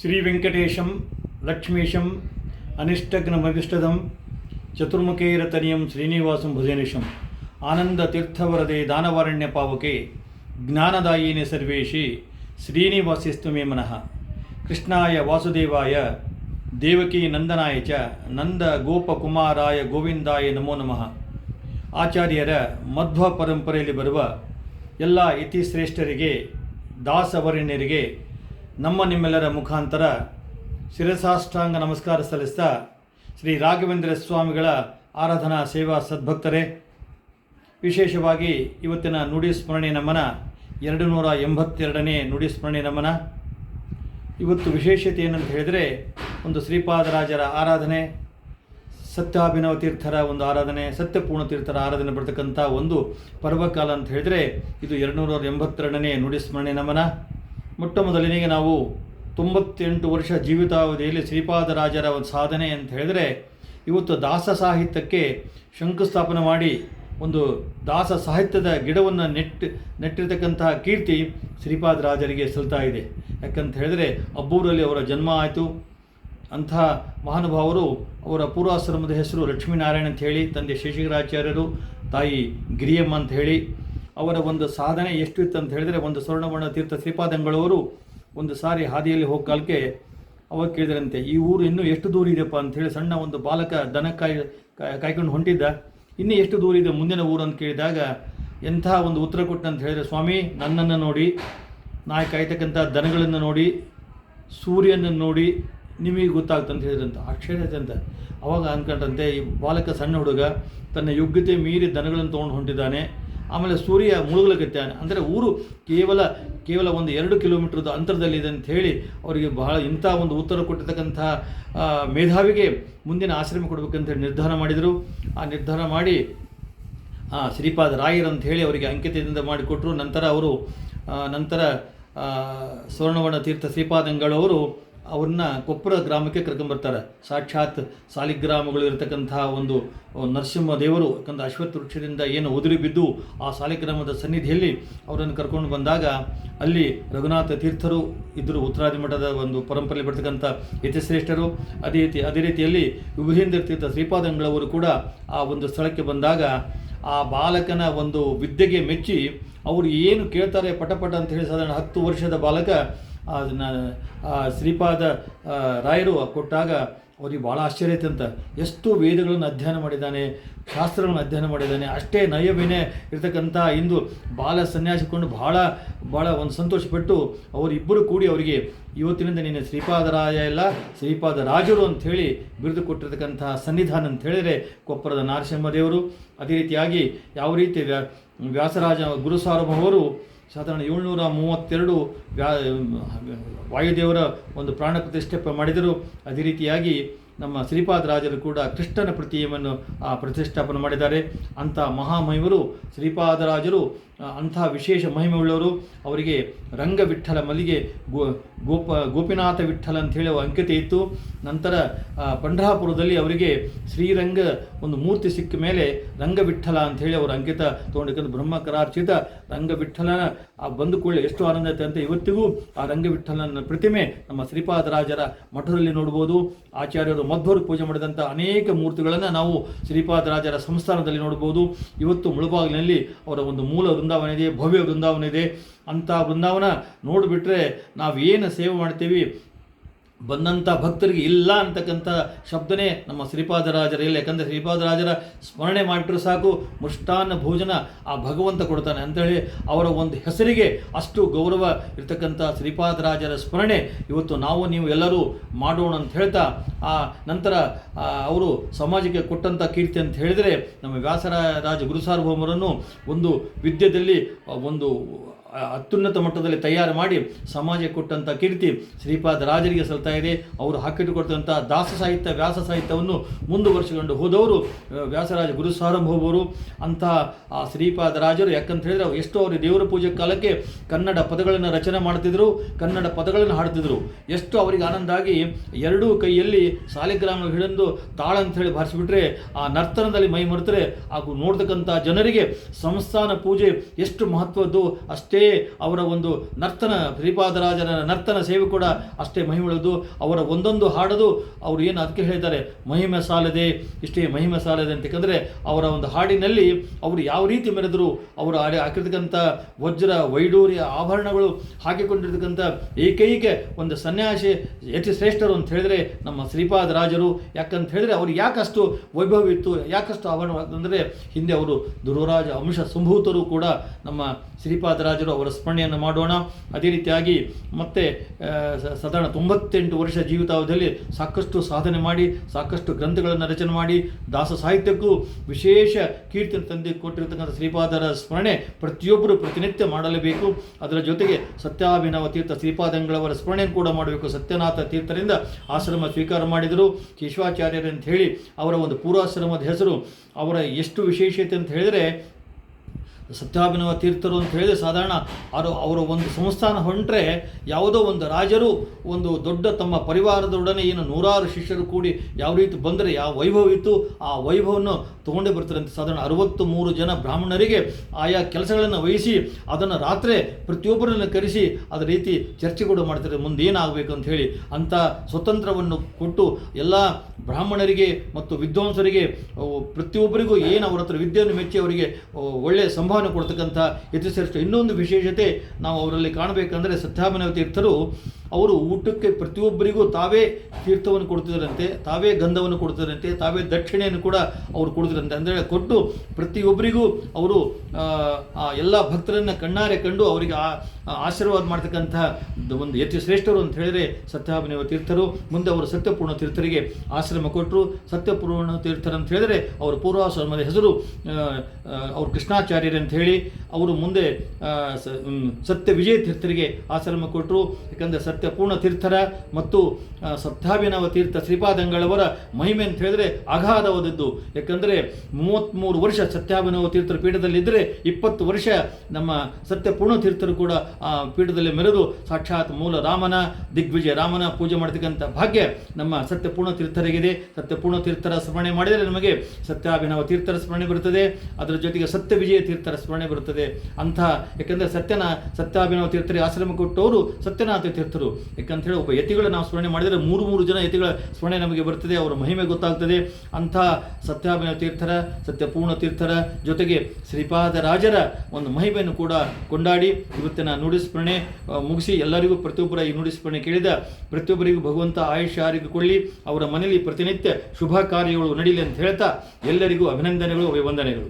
ಶ್ರೀ ವೆಂಕಟೇಶಂ ಲಕ್ಷ್ಮೀಶಂ ಅನಿಷ್ಟಗ್ನಮವಿಷ್ಟದಂ ಚತುರ್ಮುಖೈರತನಿಯಂ ಶ್ರೀನಿವಾಸಂ ಭುಜನಿಶಂ ಆನಂದ ತೀರ್ಥವರದೆ ದಾನವಾರಣ್ಯ ಪಾವಕೆ, ಜ್ಞಾನದಾಯಿನಿ ಸರ್ವೇಶಿ ಶ್ರೀನಿವಾಸಿಸ್ತು ಮೇ ಮನಃ. ಕೃಷ್ಣಾಯ ವಾಸುದೇವಾಯ, ದೇವಕಿ ನಂದನಾಯ ಚ, ನಂದ ಗೋಪಕುಮಾರಾಯ ಗೋವಿಂದಾಯ ನಮೋ ನಮಃ. ಆಚಾರ್ಯರ ಮಧ್ವ ಪರಂಪರೆಯಲ್ಲಿ ಬರುವ ಎಲ್ಲ ಇತಿಶ್ರೇಷ್ಠರಿಗೆ, ದಾಸವರ್ಣ್ಯರಿಗೆ ನಮ್ಮ ನಿಮ್ಮೆಲ್ಲರ ಮುಖಾಂತರ ಶಿರಸಾಷ್ಟಾಂಗ ನಮಸ್ಕಾರ ಸಲ್ಲಿಸ್ತಾ ಶ್ರೀ ರಾಘವೇಂದ್ರ ಸ್ವಾಮಿಗಳ ಆರಾಧನಾ ಸೇವಾ ಸದ್ಭಕ್ತರೇ, ವಿಶೇಷವಾಗಿ ಇವತ್ತಿನ ನುಡಿ ಸ್ಮರಣೆ ನಮನ ಎರಡು ನೂರ ಎಂಬತ್ತೆರಡನೇ ನುಡಿ ಸ್ಮರಣೆ ನಮನ. ಇವತ್ತು ವಿಶೇಷತೆ ಏನಂತ ಹೇಳಿದರೆ ಒಂದು ಶ್ರೀಪಾದರಾಜರ ಆರಾಧನೆ, ಸತ್ಯಾಭಿನವ ತೀರ್ಥರ ಒಂದು ಆರಾಧನೆ, ಸತ್ಯಪೂರ್ಣ ತೀರ್ಥರ ಆರಾಧನೆ ಬರ್ತಕ್ಕಂಥ ಒಂದು ಪರ್ವಕಾಲ ಅಂತ ಹೇಳಿದರೆ ಇದು ಎರಡು ನೂರ ಎಂಬತ್ತೆರಡನೇ ನುಡಿ ಸ್ಮರಣೆ ನಮನ. ಮೊಟ್ಟ ಮೊದಲನಿಗೆ ನಾವು ತೊಂಬತ್ತೆಂಟು ವರ್ಷ ಜೀವಿತಾವಧಿಯಲ್ಲಿ ಶ್ರೀಪಾದರಾಜರ ಒಂದು ಸಾಧನೆ ಅಂತ ಹೇಳಿದರೆ, ಇವತ್ತು ದಾಸ ಸಾಹಿತ್ಯಕ್ಕೆ ಶಂಕುಸ್ಥಾಪನೆ ಮಾಡಿ ಒಂದು ದಾಸ ಸಾಹಿತ್ಯದ ಗಿಡವನ್ನು ನೆಟ್ಟು, ನೆಟ್ಟಿರ್ತಕ್ಕಂತಹ ಕೀರ್ತಿ ಶ್ರೀಪಾದರಾಜರಿಗೆ ಸಲ್ತಾ ಇದೆ. ಯಾಕಂತ ಹೇಳಿದರೆ, ಅಬ್ಬೂರಲ್ಲಿ ಅವರ ಜನ್ಮ ಆಯಿತು. ಅಂತಹ ಮಹಾನುಭಾವರು ಅವರ ಪೂರ್ವಾಶ್ರಮದ ಹೆಸರು ಲಕ್ಷ್ಮೀನಾರಾಯಣ ಅಂತ ಹೇಳಿ, ತಂದೆ ಶೇಷಗಿರಾಚಾರ್ಯರು ತಾಯಿ ಗಿರಿಯಮ್ಮ ಅಂತ ಹೇಳಿ ಅವರ ಒಂದು ಸಾಧನೆ ಎಷ್ಟು ಇತ್ತು ಅಂತ ಹೇಳಿದರೆ, ಒಂದು ಸ್ವರ್ಣವರ್ಣ ತೀರ್ಥ ಶ್ರೀಪಾದಂಗಳವರು ಒಂದು ಸಾರಿ ಹಾದಿಯಲ್ಲಿ ಹೋಗಿ ಕಾಲಕ್ಕೆ ಅವಾಗ ಕೇಳಿದ್ರಂತೆ, ಈ ಊರು ಇನ್ನೂ ಎಷ್ಟು ದೂರ ಇದೆಯಪ್ಪ? ಅಂತ ಹೇಳಿ ಸಣ್ಣ ಒಂದು ಬಾಲಕ ದನ ಕಾಯ್, ಕಾಯ್- ಕಾಯ್ಕೊಂಡು ಹೊಂಟಿದ್ದ. ಇನ್ನೂ ಎಷ್ಟು ದೂರ ಇದೆ ಮುಂದಿನ ಊರು? ಅಂತ ಕೇಳಿದಾಗ, ಎಂಥ ಒಂದು ಉತ್ತರ ಕೊಟ್ಟಂತ ಹೇಳಿದರೆ, ಸ್ವಾಮಿ, ನನ್ನನ್ನು ನೋಡಿ ನಾ ಕಾಯ್ತಕ್ಕಂಥ ದನಗಳನ್ನು ನೋಡಿ, ಸೂರ್ಯನನ್ನು ನೋಡಿ ನಿಮಗೆ ಗೊತ್ತಾಗ್ತಂತ ಹೇಳಿದ್ರಂತ. ಆಶ್ಚರ್ಯ ಅಂತ. ಅವಾಗ ಅಂದ್ಕೊಂಡಂತೆ ಈ ಬಾಲಕ ಸಣ್ಣ ಹುಡುಗ ತನ್ನ ಯೋಗ್ಯತೆ ಮೀರಿ ದನಗಳನ್ನು ತೊಗೊಂಡು ಹೊಂಟಿದ್ದಾನೆ. ಆಮೇಲೆ ಸೂರ್ಯ ಮುಳುಗಲಕತ್ತಾನೆ. ಅಂದರೆ ಊರು ಕೇವಲ ಕೇವಲ ಒಂದು ಎರಡು ಕಿಲೋಮೀಟ್ರದ ಅಂತರದಲ್ಲಿದೆ ಅಂತ ಹೇಳಿ ಅವರಿಗೆ ಬಹಳ ಇಂಥ ಒಂದು ಉತ್ತರ ಕೊಟ್ಟಿರ್ತಕ್ಕಂಥ ಮೇಧಾವಿಗೆ ಮುಂದಿನ ಆಶ್ರಮ ಕೊಡಬೇಕಂತ ಹೇಳಿ ನಿರ್ಧಾರ ಮಾಡಿದರು. ಆ ನಿರ್ಧಾರ ಮಾಡಿ ಶ್ರೀಪಾದ ರಾಯರ್ ಅಂತ ಹೇಳಿ ಅವರಿಗೆ ಅಂಕಿತದಿಂದ ಮಾಡಿಕೊಟ್ಟರು ನಂತರ ಅವರು ನಂತರ ಸ್ವರ್ಣವರ್ಣ ತೀರ್ಥ ಶ್ರೀಪಾದಂಗಳವರು ಅವ್ರನ್ನ ಕೊಪ್ಪರ ಗ್ರಾಮಕ್ಕೆ ಕರ್ಕೊಂಬರ್ತಾರೆ ಸಾಕ್ಷಾತ್ ಸಾಲಿಗ್ರಾಮಗಳು ಇರತಕ್ಕಂತಹ ಒಂದು ನರಸಿಂಹ ದೇವರು ಯಾಕಂದ್ರೆ ಅಶ್ವತ್ಥ ವೃಕ್ಷದಿಂದ ಏನು ಉದುರಿ ಬಿದ್ದು ಆ ಸಾಲಿಗ್ರಾಮದ ಸನ್ನಿಧಿಯಲ್ಲಿ ಅವರನ್ನು ಕರ್ಕೊಂಡು ಬಂದಾಗ ಅಲ್ಲಿ ರಘುನಾಥ ತೀರ್ಥರು ಇದ್ದರು ಉತ್ತರಾದಿ ಮಠದ ಒಂದು ಪರಂಪರೆಯಲ್ಲಿ ಬರ್ತಕ್ಕಂಥ ಯತಿಶ್ರೇಷ್ಠರು ಅದೇ ರೀತಿ, ಅದೇ ರೀತಿಯಲ್ಲಿ ವಿಭುಧೇಂದ್ರ ತೀರ್ಥ ಶ್ರೀಪಾದಂಗಳವರು ಕೂಡ ಆ ಒಂದು ಸ್ಥಳಕ್ಕೆ ಬಂದಾಗ ಆ ಬಾಲಕನ ಒಂದು ವಿದ್ಯೆಗೆ ಮೆಚ್ಚಿ, ಅವರು ಏನು ಕೇಳ್ತಾರೆ ಪಟಪಟ ಅಂತ ಹೇಳಿ ಸಾಧಾರಣ ಹತ್ತು ವರ್ಷದ ಬಾಲಕ ಅದನ್ನು ಶ್ರೀಪಾದ ರಾಯರು ಕೊಟ್ಟಾಗ ಅವ್ರಿಗೆ ಭಾಳ ಆಶ್ಚರ್ಯ ಆಯ್ತಂತ. ಎಷ್ಟು ವೇದಗಳನ್ನು ಅಧ್ಯಯನ ಮಾಡಿದ್ದಾನೆ, ಶಾಸ್ತ್ರಗಳನ್ನು ಅಧ್ಯಯನ ಮಾಡಿದ್ದಾನೆ. ಅಷ್ಟೇ ನಯವಿನೇ ಇರತಕ್ಕಂಥ ಇಂದು ಬಾಲ ಸನ್ಯಾಸಿಕೊಂಡು ಭಾಳ ಭಾಳ ಒಂದು ಸಂತೋಷಪಟ್ಟು ಅವರಿಬ್ಬರು ಕೂಡಿ ಅವರಿಗೆ ಇವತ್ತಿನಿಂದ ನೀನು ಶ್ರೀಪಾದರಾಯ ಎಲ್ಲ, ಶ್ರೀಪಾದ ರಾಜರು ಅಂಥೇಳಿ ಬಿರುದು ಕೊಟ್ಟಿರ್ತಕ್ಕಂತಹ ಸನ್ನಿಧಾನ ಅಂತ ಹೇಳಿದರೆ ಕೊಪ್ಪರದ ನಾರಸಿಂಹದೇವರು, ಅದೇ ರೀತಿಯಾಗಿ ಯಾವ ರೀತಿ ವ್ಯಾ, ವ್ಯಾಸರಾಜ ಗುರು ಸಾರ್ವಭೌಮರು ಸಾಧಾರಣ ಏಳ್ನೂರ ಮೂವತ್ತೆರಡು ವ್ಯಾ ವಾಯುದೇವರ ಒಂದು ಪ್ರಾಣ ಪ್ರತಿಷ್ಠೆ ಮಾಡಿದರು ಅದೇ ರೀತಿಯಾಗಿ ನಮ್ಮ ಶ್ರೀಪಾದರಾಜರು ಕೂಡ ಕೃಷ್ಣನ ಪ್ರತಿಮೆಯನ್ನು ಪ್ರತಿಷ್ಠಾಪನೆ ಮಾಡಿದ್ದಾರೆ. ಅಂಥ ಮಹಾಮಹಿಮರು ಶ್ರೀಪಾದರಾಜರು ಅಂಥ ವಿಶೇಷ ಮಹಿಮೆಯುಳ್ಳವರು ಅವರಿಗೆ ರಂಗ ವಿಠಲ ಮಲ್ಲಿಗೆ ಗೋ, ಗೋಪ, ಗೋಪಿನಾಥ ವಿಠಲ ಅಂತ ಹೇಳಿ ಅಂಕಿತ ಇತ್ತು. ನಂತರ ಪಂಡ್ರಾಪುರದಲ್ಲಿ ಪಂಢರಾಪುರದಲ್ಲಿ ಅವರಿಗೆ ಶ್ರೀರಂಗ ಒಂದು ಮೂರ್ತಿ ಸಿಕ್ಕ ಮೇಲೆ ರಂಗವಿಠಲ ಅಂತ ಹೇಳಿ ಅವರು ಅಂಕಿತ ತೊಗೊಂಡಿದ್ದು ಬ್ರಹ್ಮಕರಾರ್ಚಿತ ರಂಗವಿಠಲನ, ಆ, ಬಂದು ಕೂಡಲೇ ಎಷ್ಟು ಆನಂದ ಐತೆ ಅಂತ ಇವತ್ತಿಗೂ ಆ ರಂಗವಿಠಲನ ಪ್ರತಿಮೆ ನಮ್ಮ ಶ್ರೀಪಾದರಾಜರ ಮಠದಲ್ಲಿ ನೋಡ್ಬೋದು. ಆಚಾರ್ಯರು ಮಧ್ವರು ಪೂಜೆ ಮಾಡಿದಂಥ ಅನೇಕ ಮೂರ್ತಿಗಳನ್ನು ನಾವು ಶ್ರೀಪಾದರಾಜರ ಸಂಸ್ಥಾನದಲ್ಲಿ ನೋಡ್ಬೋದು. ಇವತ್ತು ಮುಳುಬಾಗಿಲಿನಲ್ಲಿ ಅವರ ಒಂದು ಮೂಲ ವೃಂದಾವನ ಇದೆ ಭವ್ಯ ಬೃಂದಾವನ ಇದೆ ಅಂಥ ಬೃಂದಾವನ ನೋಡಿಬಿಟ್ರೆ ನಾವು ಏನು ಸೇವೆ ಮಾಡ್ತೀವಿ? ಬಂದಂಥ ಭಕ್ತರಿಗೆ ಇಲ್ಲ ಅಂತಕ್ಕಂಥ ಶಬ್ದನೇ ನಮ್ಮ ಶ್ರೀಪಾದರಾಜರ ಇಲ್ಲ ಯಾಕಂದರೆ ಶ್ರೀಪಾದರಾಜರ ಸ್ಮರಣೆ ಮಾಡಿಟ್ರೆ ಸಾಕು, ಮುಷ್ಟಾನ್ನ ಭೋಜನ ಆ ಭಗವಂತ ಕೊಡ್ತಾನೆ ಅಂತೇಳಿ ಅವರ ಒಂದು ಹೆಸರಿಗೆ ಅಷ್ಟು ಗೌರವ ಇರ್ತಕ್ಕಂಥ ಶ್ರೀಪಾದರಾಜರ ಸ್ಮರಣೆ ಇವತ್ತು ನಾವು, ನೀವು ಎಲ್ಲರೂ ಮಾಡೋಣ ಅಂತ ಹೇಳ್ತಾ, ಆ ನಂತರ ಅವರು ಸಮಾಜಕ್ಕೆ ಕೊಟ್ಟಂಥ ಕೀರ್ತಿ ಅಂತ ಹೇಳಿದರೆ ನಮ್ಮ ವ್ಯಾಸರಾಜ ಗುರುಸಾರ್ವಭೌಮರನ್ನು ಒಂದು ವಿದ್ಯೆಯಲ್ಲಿ ಒಂದು ಅತ್ಯುನ್ನತ ಮಟ್ಟದಲ್ಲಿ ತಯಾರು ಮಾಡಿ ಸಮಾಜಕ್ಕೆ ಕೊಟ್ಟಂಥ ಕೀರ್ತಿ ಶ್ರೀಪಾದ ರಾಜರಿಗೆ ಸಲ್ತಾ ಇದೆ. ಅವರು ಹಾಕಿಟ್ಟುಕೊಟ್ಟಂಥ ದಾಸ ಸಾಹಿತ್ಯ, ವ್ಯಾಸ ಸಾಹಿತ್ಯವನ್ನು ಮುಂದುವರಿಸಿಕೊಂಡು ಹೋದವರು ವ್ಯಾಸರಾಜ ಗುರು ಸಾರಂಭವರು ಅಂತಹ, ಆ, ಶ್ರೀಪಾದ ರಾಜರು, ಯಾಕಂತ ಹೇಳಿದ್ರೆ ಎಷ್ಟೋ ಅವರು ದೇವರ ಪೂಜೆ ಕಾಲಕ್ಕೆ ಕನ್ನಡ ಪದಗಳನ್ನು ರಚನೆ ಮಾಡ್ತಿದ್ರು, ಕನ್ನಡ ಪದಗಳನ್ನು ಹಾಡ್ತಿದ್ರು. ಎಷ್ಟು ಅವರಿಗೆ ಆನಂದ ಆಗಿ ಎರಡೂ ಕೈಯಲ್ಲಿ ಸಾಲಿಗ್ರಾಮ ಹಿಡಿದು ತಾಳ ಅಂತ ಹೇಳಿ ಬಾರಿಸಿಬಿಟ್ರೆ, ಆ ನರ್ತನದಲ್ಲಿ ಮೈ ಮರೆತರೆ. ಹಾಗೂ ನೋಡ್ತಕ್ಕಂಥ ಜನರಿಗೆ ಸಂಸ್ಥಾನ ಪೂಜೆ ಎಷ್ಟು ಮಹತ್ವದ್ದು, ಅಷ್ಟೇ ಹಾಗೆಯೇ ಅವರ ಒಂದು ನರ್ತನ ಶ್ರೀಪಾದರಾಜನ ನರ್ತನ ಸೇವೆ ಕೂಡ ಅಷ್ಟೇ ಮಹಿಮೆಯುಳ್ಳದು ಅವರ ಒಂದೊಂದು ಹಾಡದು ಅವರು ಏನು ಅದಕ್ಕೆ ಹೇಳಿದ್ದಾರೆ, ಮಹಿಮೆ ಸಾಲದೆ, ಇಷ್ಟೇ ಮಹಿಮೆ ಸಾಲದೆ ಅಂತ ಯಾಕಂದರೆ ಅವರ ಒಂದು ಹಾಡಿನಲ್ಲಿ ಅವರು ಯಾವ ರೀತಿ ಮೆರೆದರು, ಅವರು ಆಡಿ ಹಾಕಿರ್ತಕ್ಕಂಥ ವಜ್ರ, ವೈಡೂರ್ಯ ಆಭರಣಗಳು ಹಾಕಿಕೊಂಡಿರ್ತಕ್ಕಂಥ ಏಕೈಕ ಒಂದು ಸನ್ಯಾಸಿ ಯತಿ ಶ್ರೇಷ್ಠರು ಅಂತ ಹೇಳಿದರೆ ನಮ್ಮ ಶ್ರೀಪಾದ ರಾಜರು. ಯಾಕಂತ ಹೇಳಿದರೆ ಅವರು ಯಾಕಷ್ಟು ವೈಭವ ಇತ್ತು, ಯಾಕಷ್ಟು ಆಭರಣ ಅಂದರೆ ಹಿಂದೆ ಅವರು ದುರ್ವರಾಜ ಅಂಶ ಸಂಭೂತರು ಕೂಡ ನಮ್ಮ ಶ್ರೀಪಾದರಾಜರು ಅವರ ಸ್ಮರಣೆಯನ್ನು ಮಾಡೋಣ. ಅದೇ ರೀತಿಯಾಗಿ ಮತ್ತೆ ಸಾಧಾರಣ ತೊಂಬತ್ತೆಂಟು ವರ್ಷ ಜೀವಿತಾವಧಿಯಲ್ಲಿ ಸಾಕಷ್ಟು ಸಾಧನೆ ಮಾಡಿ, ಸಾಕಷ್ಟು ಗ್ರಂಥಗಳನ್ನು ರಚನೆ ಮಾಡಿ, ದಾಸ ಸಾಹಿತ್ಯಕ್ಕೂ ವಿಶೇಷ ಕೀರ್ತಿ ತಂದು ಕೊಟ್ಟಿರತಕ್ಕಂಥ ಶ್ರೀಪಾದರ ಸ್ಮರಣೆ ಪ್ರತಿಯೊಬ್ಬರು ಪ್ರತಿನಿತ್ಯ ಮಾಡಲೇಬೇಕು. ಅದರ ಜೊತೆಗೆ ಸತ್ಯಾಭಿನವ ತೀರ್ಥ ಶ್ರೀಪಾದಂಗಳವರ ಸ್ಮರಣೆಯನ್ನು ಕೂಡ ಮಾಡಬೇಕು. ಸತ್ಯನಾಥ ತೀರ್ಥರಿಂದ ಆಶ್ರಮ ಸ್ವೀಕಾರ ಮಾಡಿದರು. ಕೇಶವಾಚಾರ್ಯರು ಅಂತ ಹೇಳಿ ಅವರ ಒಂದು ಪೂರ್ವಾಶ್ರಮದ ಹೆಸರು, ಅವರ ಎಷ್ಟು ವಿಶೇಷತೆ ಅಂತ ಹೇಳಿದರೆ ಸತ್ಯಾಭಿನವ ತೀರ್ಥರು ಅಂತ ಹೇಳಿದ್ರೆ ಸಾಧಾರಣ ಅವರು ಅವರ ಒಂದು ಸಂಸ್ಥಾನ ಹೊಂಟ್ರೆ ಯಾವುದೋ ಒಂದು ರಾಜರು ಒಂದು ದೊಡ್ಡ ತಮ್ಮ ಪರಿವಾರದೊಡನೆ ಏನು ನೂರಾರು ಶಿಷ್ಯರು ಕೂಡಿ ಯಾವ ರೀತಿ ಬಂದರೆ ಯಾವ ವೈಭವ ಇತ್ತು ಆ ವೈಭವವನ್ನು ತೊಗೊಂಡೇ ಬರ್ತಾರೆ ಅಂತ ಸಾಧಾರಣ ಅರವತ್ತು ಮೂರು ಜನ ಬ್ರಾಹ್ಮಣರಿಗೆ ಆಯಾ ಕೆಲಸಗಳನ್ನು ವಹಿಸಿ ಅದನ್ನು ರಾತ್ರಿ ಪ್ರತಿಯೊಬ್ಬರನ್ನು ಕರೆಸಿ ಅದ ರೀತಿ ಚರ್ಚೆ ಕೂಡ ಮಾಡ್ತಾರೆ, ಮುಂದೆ ಏನಾಗಬೇಕು ಅಂತ ಹೇಳಿ. ಅಂಥ ಸ್ವತಂತ್ರವನ್ನು ಕೊಟ್ಟು ಎಲ್ಲ ಬ್ರಾಹ್ಮಣರಿಗೆ ಮತ್ತು ವಿದ್ವಾಂಸರಿಗೆ ಪ್ರತಿಯೊಬ್ಬರಿಗೂ ಏನು ಅವರ ಹತ್ರ ವಿದ್ಯೆಯನ್ನು ಮೆಚ್ಚಿ ಅವರಿಗೆ ಒಳ್ಳೆಯ ಒಳ್ಳೆಯ ಸಂಭಾವನೆ ಕೊಡ್ತಕ್ಕಂಥ ಯತಿಶ್ರೇಷ್ಠ ಇನ್ನೊಂದು ವಿಶೇಷತೆ ನಾವು ಅವರಲ್ಲಿ ಕಾಣಬೇಕಂದ್ರೆ ಸತ್ಯಾಭಿನವ ತೀರ್ಥರು ಅವರು ಊಟಕ್ಕೆ ಪ್ರತಿಯೊಬ್ಬರಿಗೂ ತಾವೇ ತೀರ್ಥವನ್ನು ಕೊಡ್ತಿದ್ರಂತೆ ತಾವೇ ಗಂಧವನ್ನು ಕೊಡ್ತಿದ್ರಂತೆ ತಾವೇ ದಕ್ಷಿಣೆಯನ್ನು ಕೂಡ ಅವರು ಕೊಡ್ತಿದ್ರಂತೆ ಅಂದರೆ ಕೊಟ್ಟು ಪ್ರತಿಯೊಬ್ಬರಿಗೂ ಅವರು ಆ, ಎಲ್ಲ ಭಕ್ತರನ್ನು ಕಣ್ಣಾರೆ ಕಂಡು ಅವರಿಗೆ ಆ ಆಶೀರ್ವಾದ ಮಾಡ್ತಕ್ಕಂಥ ಒಂದು ಹೆಚ್ಚು ಶ್ರೇಷ್ಠರು ಅಂತ ಹೇಳಿದರೆ ಸತ್ಯಾಭಿನವ ತೀರ್ಥರು ಮುಂದೆ ಅವರು ಸತ್ಯಪೂರ್ಣ ತೀರ್ಥರಿಗೆ ಆಶ್ರಮ ಕೊಟ್ಟರು ಸತ್ಯಪೂರ್ಣ ತೀರ್ಥರು ಅಂತ ಹೇಳಿದರೆ ಅವರು ಪೂರ್ವಾಶ್ರಮದ ಹೆಸರು ಅವರು ಕೃಷ್ಣಾಚಾರ್ಯರು ಅಂತ ಹೇಳಿ ಅವರು ಮುಂದೆ ಸತ್ಯ ವಿಜಯ ತೀರ್ಥರಿಗೆ ಆಶ್ರಮ ಕೊಟ್ಟರು. ಯಾಕಂದರೆ ಸತ್ಯಪೂರ್ಣ ತೀರ್ಥರ ಮತ್ತು ಸತ್ಯಾಭಿನವ ತೀರ್ಥ ಶ್ರೀಪಾದಂಗಳವರ ಮಹಿಮೆ ಅಂತ ಹೇಳಿದ್ರೆ ಅಗಾಧವಾದದ್ದು. ಯಾಕಂದರೆ ಮೂವತ್ತ್ಮೂರು ವರ್ಷ ಸತ್ಯಾಭಿನವ ತೀರ್ಥರ ಪೀಠದಲ್ಲಿದ್ದರೆ ಇಪ್ಪತ್ತು ವರ್ಷ ನಮ್ಮ ಸತ್ಯಪೂರ್ಣ ತೀರ್ಥರು ಕೂಡ ಆ ಪೀಠದಲ್ಲಿ ಮೆರೆದು ಸಾಕ್ಷಾತ್ ಮೂಲ ರಾಮನ, ದಿಗ್ವಿಜಯ ರಾಮನ ಪೂಜೆ ಮಾಡ್ತಕ್ಕಂಥ ಭಾಗ್ಯ ನಮ್ಮ ಸತ್ಯಪೂರ್ಣ ತೀರ್ಥರಿಗಿದೆ. ಸತ್ಯಪೂರ್ಣ ತೀರ್ಥರ ಸ್ಮರಣೆ ಮಾಡಿದರೆ ನಮಗೆ ಸತ್ಯಾಭಿನವ ತೀರ್ಥರ ಸ್ಮರಣೆ ಬರುತ್ತದೆ. ಅದರ ಜೊತೆಗೆ ಸತ್ಯ ವಿಜಯ ತೀರ್ಥರ ಸ್ಮರಣೆ ಬರುತ್ತದೆ. ಅಂಥ ಯಾಕಂದರೆ ಸತ್ಯನ ಸತ್ಯಾಭಿನವ ತೀರ್ಥರಿ ಆಶ್ರಮ ಕೊಟ್ಟವರು ಸತ್ಯನಾಥ ತೀರ್ಥರು. ಯಾಕಂತ ಹೇಳಿ ಒಬ್ಬ ಯತಿಗಳು ನಾವು ಸ್ಮರಣೆ ಮಾಡಿದರೆ ಮೂರು ಮೂರು ಜನ ಯತಿಗಳ ಸ್ಮರಣೆ ನಮಗೆ ಬರ್ತದೆ ಅವರ ಮಹಿಮೆ ಗೊತ್ತಾಗ್ತದೆ. ಅಂಥ ಸತ್ಯಾಭಿನವ ತೀರ್ಥರ ಸತ್ಯಪೂರ್ಣ ತೀರ್ಥರ ಜೊತೆಗೆ ಶ್ರೀಪಾದ ರಾಜರ ಒಂದು ಮಹಿಮೆಯನ್ನು ಕೂಡ ಕೊಂಡಾಡಿ ಇವತ್ತಿನ ನುಡಿ ಸ್ಮರಣೆ ಆ, ಮುಗಿಸಿ ಎಲ್ಲರಿಗೂ ಪ್ರತಿಯೊಬ್ಬರ ಈ ನುಡಿ ಸ್ಮರಣೆ ಕೇಳಿದ ಪ್ರತಿಯೊಬ್ಬರಿಗೂ ಭಗವಂತ ಆಯುಷ್ಯ ಆರೋಗ್ಯ ಕೊಳ್ಳಿ ಅವರ ಮನೆಯಲ್ಲಿ ಪ್ರತಿನಿತ್ಯ ಶುಭ ಕಾರ್ಯಗಳು ನಡೀಲಿ ಅಂತ ಹೇಳ್ತಾ ಎಲ್ಲರಿಗೂ ಅಭಿನಂದನೆಗಳು ಅಭಿವಂದನೆಗಳು.